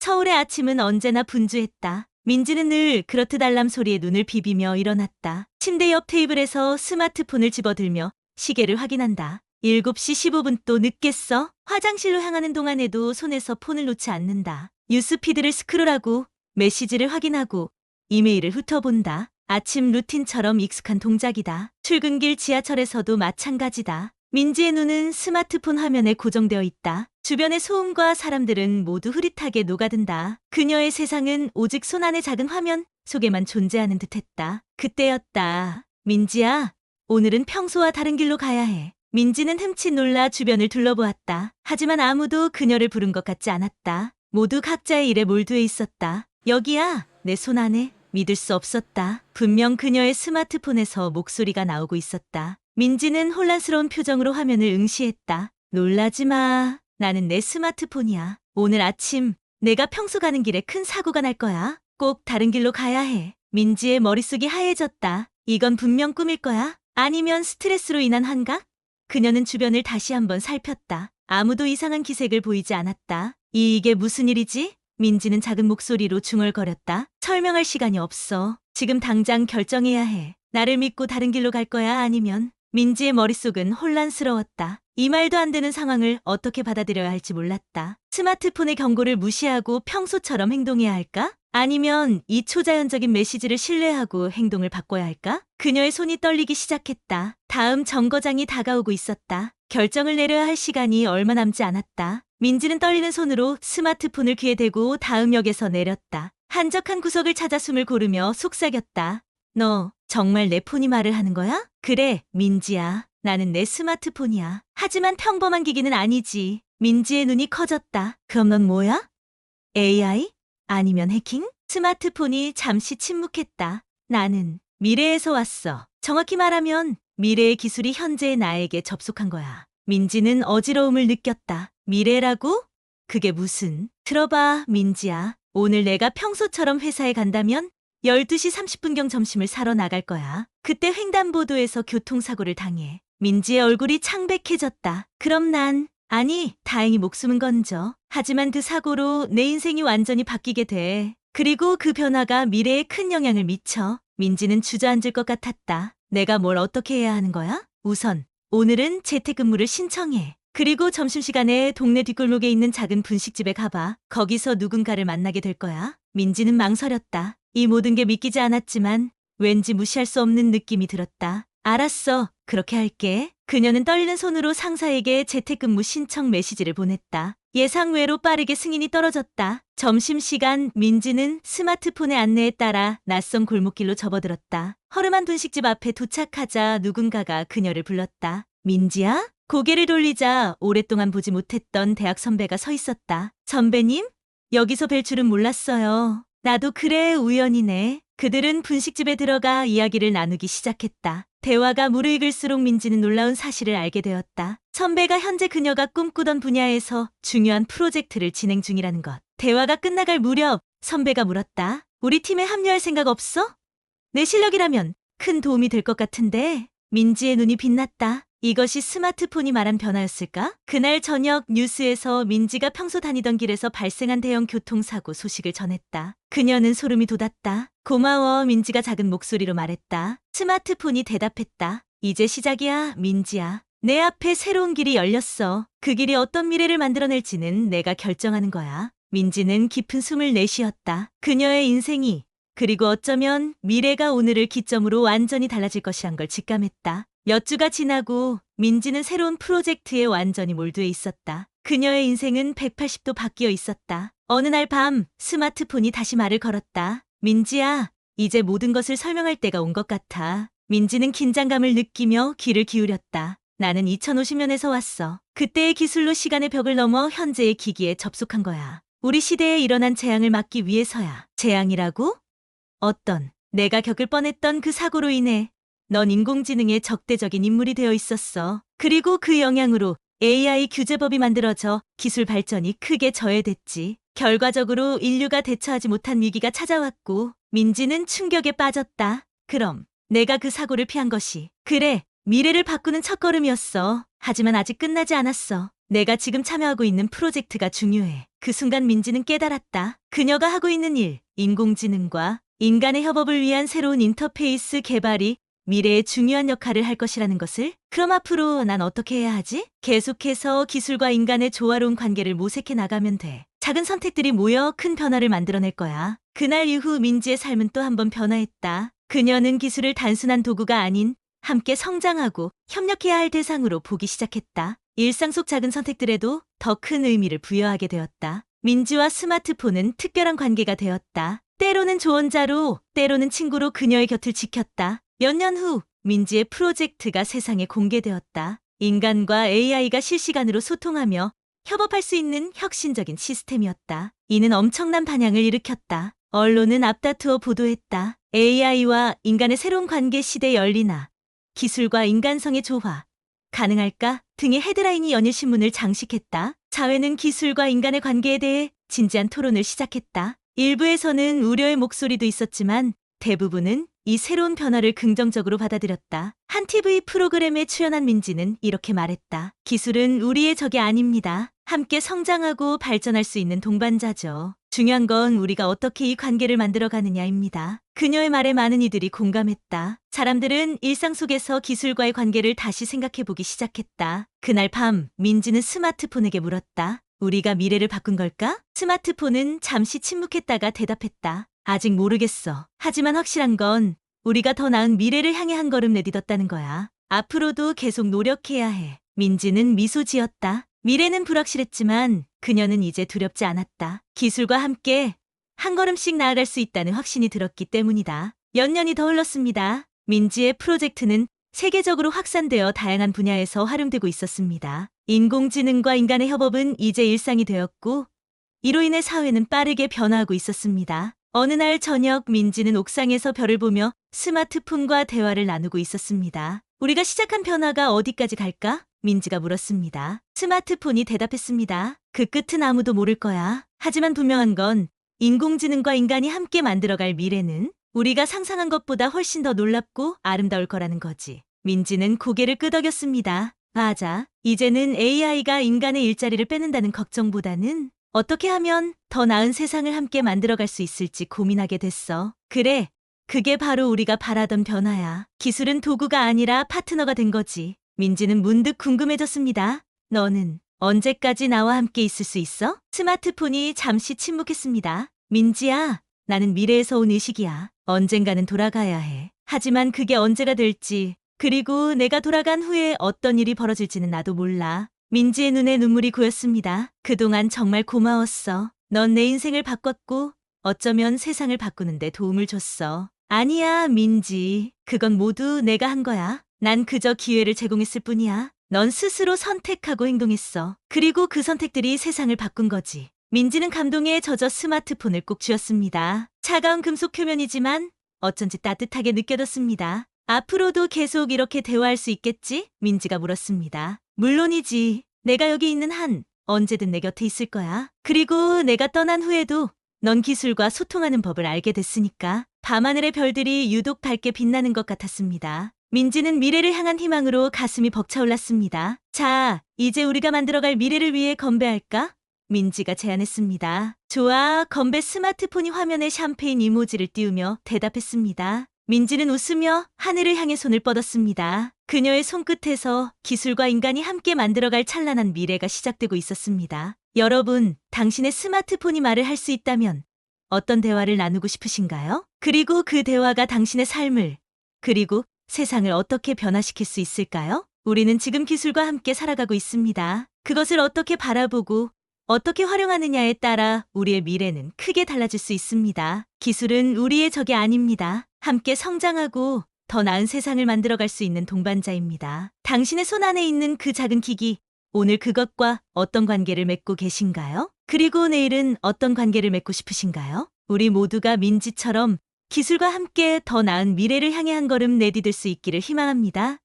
서울의 아침은 언제나 분주했다. 민지는 늘 그렇듯 알람 소리에 눈을 비비며 일어났다. 침대 옆 테이블에서 스마트폰을 집어들며 시계를 확인한다. 7시 15분 또 늦겠어? 화장실로 향하는 동안에도 손에서 폰을 놓지 않는다. 뉴스피드를 스크롤하고 메시지를 확인하고 이메일을 훑어본다. 아침 루틴처럼 익숙한 동작이다. 출근길 지하철에서도 마찬가지다. 민지의 눈은 스마트폰 화면에 고정되어 있다. 주변의 소음과 사람들은 모두 흐릿하게 녹아든다. 그녀의 세상은 오직 손안의 작은 화면 속에만 존재하는 듯했다. 그때였다. 민지야, 오늘은 평소와 다른 길로 가야 해. 민지는 흠칫 놀라 주변을 둘러보았다. 하지만 아무도 그녀를 부른 것 같지 않았다. 모두 각자의 일에 몰두해 있었다. 여기야, 내 손 안에. 믿을 수 없었다. 분명 그녀의 스마트폰에서 목소리가 나오고 있었다. 민지는 혼란스러운 표정으로 화면을 응시했다. 놀라지 마. 나는 내 스마트폰이야. 오늘 아침 내가 평소 가는 길에 큰 사고가 날 거야. 꼭 다른 길로 가야 해. 민지의 머릿속이 하얘졌다. 이건 분명 꿈일 거야. 아니면 스트레스로 인한 환각? 그녀는 주변을 다시 한번 살폈다. 아무도 이상한 기색을 보이지 않았다. 이게 무슨 일이지? 민지는 작은 목소리로 중얼거렸다. 설명할 시간이 없어. 지금 당장 결정해야 해. 나를 믿고 다른 길로 갈 거야 아니면 민지의 머릿속은 혼란스러웠다. 이 말도 안 되는 상황을 어떻게 받아들여야 할지 몰랐다. 스마트폰의 경고를 무시하고 평소처럼 행동해야 할까? 아니면 이 초자연적인 메시지를 신뢰하고 행동을 바꿔야 할까? 그녀의 손이 떨리기 시작했다. 다음 정거장이 다가오고 있었다. 결정을 내려야 할 시간이 얼마 남지 않았다. 민지는 떨리는 손으로 스마트폰을 귀에 대고 다음 역에서 내렸다. 한적한 구석을 찾아 숨을 고르며 속삭였다. 너 정말 내 폰이 말을 하는 거야? 그래, 민지야. 나는 내 스마트폰이야. 하지만 평범한 기기는 아니지. 민지의 눈이 커졌다. 그럼 넌 뭐야? AI? 아니면 해킹? 스마트폰이 잠시 침묵했다. 나는 미래에서 왔어. 정확히 말하면 미래의 기술이 현재의 나에게 접속한 거야. 민지는 어지러움을 느꼈다. 미래라고? 그게 무슨? 들어봐, 민지야. 오늘 내가 평소처럼 회사에 간다면 12시 30분경 점심을 사러 나갈 거야. 그때 횡단보도에서 교통사고를 당해. 민지의 얼굴이 창백해졌다. 그럼 난, 아니, 다행히 목숨은 건져. 하지만 그 사고로 내 인생이 완전히 바뀌게 돼. 그리고 그 변화가 미래에 큰 영향을 미쳐. 민지는 주저앉을 것 같았다. 내가 뭘 어떻게 해야 하는 거야? 우선, 오늘은 재택근무를 신청해. 그리고 점심시간에 동네 뒷골목에 있는 작은 분식집에 가봐. 거기서 누군가를 만나게 될 거야. 민지는 망설였다. 이 모든 게 믿기지 않았지만 왠지 무시할 수 없는 느낌이 들었다. 알았어. 그렇게 할게. 그녀는 떨리는 손으로 상사에게 재택근무 신청 메시지를 보냈다. 예상외로 빠르게 승인이 떨어졌다. 점심시간 민지는 스마트폰의 안내에 따라 낯선 골목길로 접어들었다. 허름한 분식집 앞에 도착하자 누군가가 그녀를 불렀다. 민지야? 고개를 돌리자 오랫동안 보지 못했던 대학 선배가 서 있었다. 선배님? 여기서 뵐 줄은 몰랐어요. 나도 그래 우연이네. 그들은 분식집에 들어가 이야기를 나누기 시작했다. 대화가 무르익을수록 민지는 놀라운 사실을 알게 되었다. 선배가 현재 그녀가 꿈꾸던 분야에서 중요한 프로젝트를 진행 중이라는 것. 대화가 끝나갈 무렵 선배가 물었다. 우리 팀에 합류할 생각 없어? 내 실력이라면 큰 도움이 될 것 같은데. 민지의 눈이 빛났다. 이것이 스마트폰이 말한 변화였을까? 그날 저녁 뉴스에서 민지가 평소 다니던 길에서 발생한 대형 교통사고 소식을 전했다. 그녀는 소름이 돋았다. 고마워, 민지가 작은 목소리로 말했다. 스마트폰이 대답했다. 이제 시작이야, 민지야. 내 앞에 새로운 길이 열렸어. 그 길이 어떤 미래를 만들어낼지는 내가 결정하는 거야. 민지는 깊은 숨을 내쉬었다. 그녀의 인생이 그리고 어쩌면 미래가 오늘을 기점으로 완전히 달라질 것이란 걸 직감했다. 몇 주가 지나고 민지는 새로운 프로젝트에 완전히 몰두해 있었다. 그녀의 인생은 180도 바뀌어 있었다. 어느 날 밤 스마트폰이 다시 말을 걸었다. 민지야, 이제 모든 것을 설명할 때가 온 것 같아. 민지는 긴장감을 느끼며 귀를 기울였다. 나는 2050년에서 왔어. 그때의 기술로 시간의 벽을 넘어 현재의 기기에 접속한 거야. 우리 시대에 일어난 재앙을 막기 위해서야. 재앙이라고? 어떤, 내가 겪을 뻔했던 그 사고로 인해 넌 인공지능의 적대적인 인물이 되어 있었어. 그리고 그 영향으로 AI 규제법이 만들어져 기술 발전이 크게 저해됐지. 결과적으로 인류가 대처하지 못한 위기가 찾아왔고 민지는 충격에 빠졌다. 그럼 내가 그 사고를 피한 것이 그래 미래를 바꾸는 첫걸음이었어. 하지만 아직 끝나지 않았어. 내가 지금 참여하고 있는 프로젝트가 중요해. 그 순간 민지는 깨달았다. 그녀가 하고 있는 일, 인공지능과 인간의 협업을 위한 새로운 인터페이스 개발이 미래의 중요한 역할을 할 것이라는 것을? 그럼 앞으로 난 어떻게 해야 하지? 계속해서 기술과 인간의 조화로운 관계를 모색해 나가면 돼. 작은 선택들이 모여 큰 변화를 만들어낼 거야. 그날 이후 민지의 삶은 또 한 번 변화했다. 그녀는 기술을 단순한 도구가 아닌 함께 성장하고 협력해야 할 대상으로 보기 시작했다. 일상 속 작은 선택들에도 더 큰 의미를 부여하게 되었다. 민지와 스마트폰은 특별한 관계가 되었다. 때로는 조언자로, 때로는 친구로 그녀의 곁을 지켰다. 몇 년 후, 민지의 프로젝트가 세상에 공개되었다. 인간과 AI가 실시간으로 소통하며 협업할 수 있는 혁신적인 시스템이었다. 이는 엄청난 반향을 일으켰다. 언론은 앞다투어 보도했다. AI와 인간의 새로운 관계 시대 열리나 기술과 인간성의 조화 가능할까 등의 헤드라인이 연일 신문을 장식했다. 자회는 기술과 인간의 관계에 대해 진지한 토론을 시작했다. 일부에서는 우려의 목소리도 있었지만 대부분은 이 새로운 변화를 긍정적으로 받아들였다. 한 TV 프로그램에 출연한 민지는 이렇게 말했다. 기술은 우리의 적이 아닙니다. 함께 성장하고 발전할 수 있는 동반자죠. 중요한 건 우리가 어떻게 이 관계를 만들어 가느냐입니다. 그녀의 말에 많은 이들이 공감했다. 사람들은 일상 속에서 기술과의 관계를 다시 생각해 보기 시작했다. 그날 밤, 민지는 스마트폰에게 물었다. 우리가 미래를 바꾼 걸까? 스마트폰은 잠시 침묵했다가 대답했다. 아직 모르겠어. 하지만 확실한 건 우리가 더 나은 미래를 향해 한 걸음 내딛었다는 거야. 앞으로도 계속 노력해야 해. 민지는 미소 지었다. 미래는 불확실했지만 그녀는 이제 두렵지 않았다. 기술과 함께 한 걸음씩 나아갈 수 있다는 확신이 들었기 때문이다. 몇 년이 더 흘렀습니다. 민지의 프로젝트는 세계적으로 확산되어 다양한 분야에서 활용되고 있었습니다. 인공지능과 인간의 협업은 이제 일상이 되었고, 이로 인해 사회는 빠르게 변화하고 있었습니다. 어느 날 저녁 민지는 옥상에서 별을 보며 스마트폰과 대화를 나누고 있었습니다. 우리가 시작한 변화가 어디까지 갈까? 민지가 물었습니다. 스마트폰이 대답했습니다. 그 끝은 아무도 모를 거야. 하지만 분명한 건 인공지능과 인간이 함께 만들어갈 미래는 우리가 상상한 것보다 훨씬 더 놀랍고 아름다울 거라는 거지. 민지는 고개를 끄덕였습니다. 맞아. 이제는 AI가 인간의 일자리를 뺏는다는 걱정보다는 어떻게 하면 더 나은 세상을 함께 만들어갈 수 있을지 고민하게 됐어. 그래. 그게 바로 우리가 바라던 변화야. 기술은 도구가 아니라 파트너가 된 거지. 민지는 문득 궁금해졌습니다. 너는 언제까지 나와 함께 있을 수 있어? 스마트폰이 잠시 침묵했습니다. 민지야, 나는 미래에서 온 의식이야. 언젠가는 돌아가야 해. 하지만 그게 언제가 될지, 그리고 내가 돌아간 후에 어떤 일이 벌어질지는 나도 몰라. 민지의 눈에 눈물이 고였습니다. 그동안 정말 고마웠어. 넌 내 인생을 바꿨고, 어쩌면 세상을 바꾸는데 도움을 줬어. 아니야, 민지. 그건 모두 내가 한 거야. 난 그저 기회를 제공했을 뿐이야. 넌 스스로 선택하고 행동했어. 그리고 그 선택들이 세상을 바꾼 거지. 민지는 감동에 젖어 스마트폰을 꼭 쥐었습니다. 차가운 금속 표면이지만 어쩐지 따뜻하게 느껴졌습니다. 앞으로도 계속 이렇게 대화할 수 있겠지? 민지가 물었습니다. 물론이지. 내가 여기 있는 한 언제든 내 곁에 있을 거야. 그리고 내가 떠난 후에도 넌 기술과 소통하는 법을 알게 됐으니까 밤하늘의 별들이 유독 밝게 빛나는 것 같았습니다. 민지는 미래를 향한 희망으로 가슴이 벅차올랐습니다. 자, 이제 우리가 만들어갈 미래를 위해 건배할까? 민지가 제안했습니다. 좋아, 건배 스마트폰이 화면에 샴페인 이모지를 띄우며 대답했습니다. 민지는 웃으며 하늘을 향해 손을 뻗었습니다. 그녀의 손끝에서 기술과 인간이 함께 만들어갈 찬란한 미래가 시작되고 있었습니다. 여러분, 당신의 스마트폰이 말을 할 수 있다면 어떤 대화를 나누고 싶으신가요? 그리고 그 대화가 당신의 삶을, 그리고 세상을 어떻게 변화시킬 수 있을까요? 우리는 지금 기술과 함께 살아가고 있습니다. 그것을 어떻게 바라보고 어떻게 활용하느냐에 따라 우리의 미래는 크게 달라질 수 있습니다. 기술은 우리의 적이 아닙니다. 함께 성장하고 더 나은 세상을 만들어갈 수 있는 동반자입니다. 당신의 손 안에 있는 그 작은 기기, 오늘 그것과 어떤 관계를 맺고 계신가요? 그리고 내일은 어떤 관계를 맺고 싶으신가요? 우리 모두가 민지처럼 기술과 함께 더 나은 미래를 향해 한 걸음 내디딜 수 있기를 희망합니다.